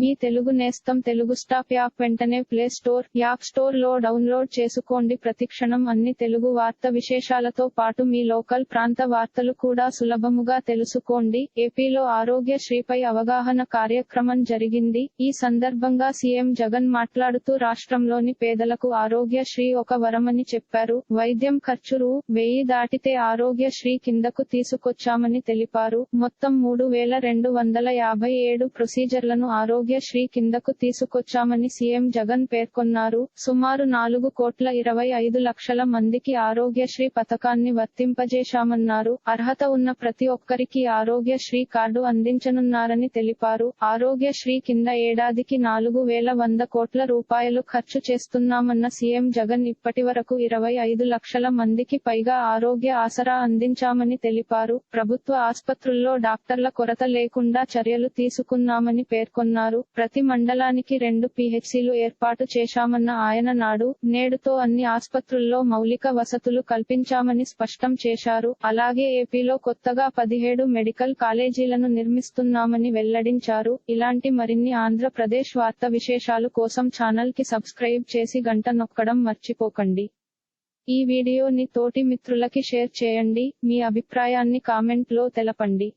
మీ తెలుగు నేస్తం Telugu stop app వెంటనే play store app స్టోర్లో డౌన్లోడ్ చేసుకోండి. ప్రతిక్షణం అన్ని తెలుగు వార్త విశేషాలతో పాటు మీ లోకల్ ప్రాంత వార్తలు కూడా సులభముగా తెలుసుకోండి. ఏపీలో ఆరోగ్య శ్రీపై అవగాహన కార్యక్రమం జరిగింది. ఈ సందర్భంగా సీఎం జగన్ మాట్లాడుతూ రాష్ట్రంలోని పేదలకు ఆరోగ్య శ్రీ ఒక వరమని చెప్పారు. వైద్యం ఖర్చు రూ వెయ్యి దాటితే ఆరోగ్య శ్రీ కిందకు తీసుకొచ్చామని తెలిపారు. మొత్తం మూడు వేల రెండు వందల యాభై ఏడు ప్రొసీజర్లను ఆరోగ్య శ్రీ కిందకు తీసుకొచ్చామని సీఎం జగన్ పేర్కొన్నారు. సుమారు నాలుగు కోట్ల ఇరవై ఐదు లక్షల మందికి ఆరోగ్యశ్రీ పథకాన్ని వర్తింపజేశామన్నారు. అర్హత ఉన్న ప్రతి ఒక్కరికి ఆరోగ్యశ్రీ కార్డు అందించనున్నారని తెలిపారు. ఆరోగ్యశ్రీ కింద ఏడాదికి నాలుగు వేల వంద కోట్ల రూపాయలు ఖర్చు చేస్తున్నామన్న సీఎం జగన్ ఇప్పటి వరకు ఇరవై ఐదు లక్షల మందికి పైగా ఆరోగ్య ఆసరా అందించామని తెలిపారు. ప్రభుత్వ ఆస్పత్రుల్లో డాక్టర్ల కొరత లేకుండా చర్యలు తీసుకున్నామని పేర్కొన్నారు. ప్రతి మండలానికి రెండు పీహెచ్సీలు ఏర్పాటు చేశామన్న ఆయన నాడు నేడుతో అన్ని ఆస్పత్రుల్లో మౌలిక వసతులు కల్పించామని స్పష్టం చేశారు. అలాగే ఏపీలో కొత్తగా పదిహేడు మెడికల్ కాలేజీలను నిర్మిస్తున్నామని వెల్లడించారు. ఇలాంటి మరిన్ని ఆంధ్రప్రదేశ్ వార్త విశేషాలు కోసం ఛానల్కి సబ్స్క్రైబ్ చేసి గంట నొక్కడం మర్చిపోకండి. ఈ వీడియోని తోటి మిత్రులకి షేర్ చేయండి. మీ అభిప్రాయాన్ని కామెంట్లో తెలపండి.